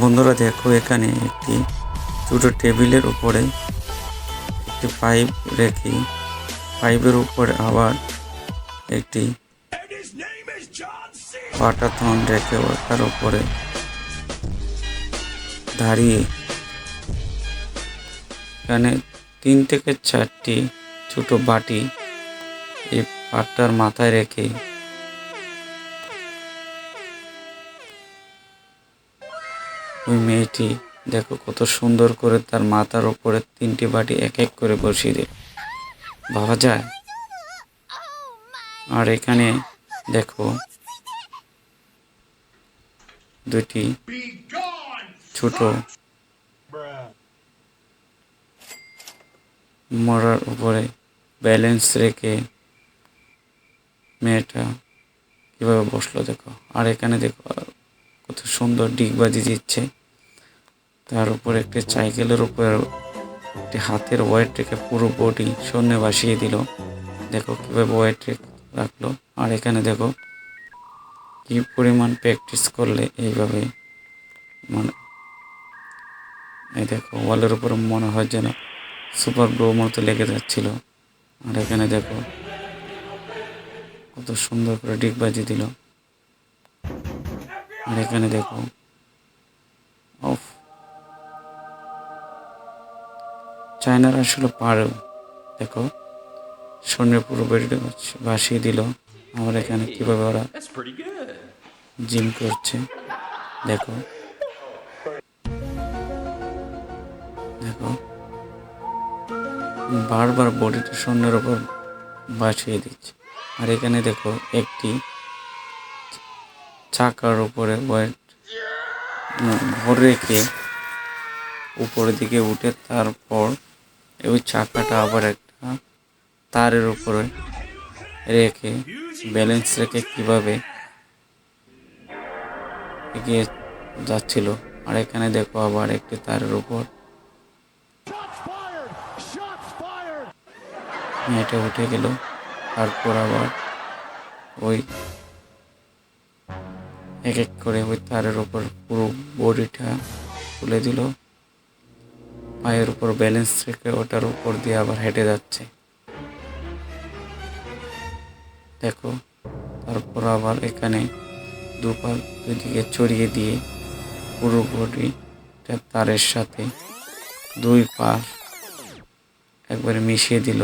বন্ধুরা দেখো, এখানে একটি ছোটো টেবিলের উপরে একটি পাইপ রেখে, পাইপের উপরে আবার একটি পাটাতন রেখে তার উপরে দাঁড়িয়ে। এখানে তিন থেকে চারটি ছোট বাটি এই পাটটার মাথায় রেখে ওই মেয়েটি দেখো কত সুন্দর করে তার মাথার উপরে তিনটি বাটি এক এক করে বসিয়ে দিল। ভাবা যায়? আর এখানে দেখো দুটি ছোট মরার উপরে ব্যালেন্স রেখে মেয়েটা কীভাবে বসল দেখো। আর এখানে দেখো কত সুন্দর ডিগবাজি দিচ্ছে তার উপর একটি সাইকেলের উপর একটি হাতের ওয়েট রেখে পুরো বডি শূন্যে ভাসিয়ে দিল। দেখো কীভাবে ওয়েট রাখল। আর এখানে দেখো কি পরিমাণ প্র্যাকটিস করলে এইভাবে মানে এই দেখো ওয়ালের উপর মনে হয় যেন সুপার গ্লো মতো লেগে যাচ্ছিল। আর এখানে দেখো কত সুন্দর করে ডিগবাজি দিল। আর এখানে দেখো। অফ চায়নার আসলে পারেও দেখো। স্বর্ণের পুরো বেডিটা ভাসিয়ে দিল। আমার এখানে কীভাবে ওরা. জিম করছে। দেখো। দেখো। বারবার বডিটা স্বর্ণের ওপর বাসিয়ে দিচ্ছে। আর এখানে দেখো একটি চাকার উপরে ওয়েট ভর রেখে উপরের দিকে উঠে তারপর ওই চাকাটা আবার একটা তারের উপরে রেখে ব্যালেন্স রেখে কীভাবে এগিয়ে যাচ্ছিল। আর এখানে দেখো আবার একটি তারের উপর। মেয়েটা উঠে গেল। তারপর আবার ওই এক এক করে ওই তারের উপর পুরো বডিটা তুলে দিল। পায়ের উপর ব্যালেন্স রেখে ওটার উপর দিয়ে আবার হেঁটে যাচ্ছে। দেখো, তারপর আবার এখানে দু পা দুদিকে চড়িয়ে দিয়ে পুরো বডিটা তারের সাথে দুই পা একবারে মিশিয়ে দিল।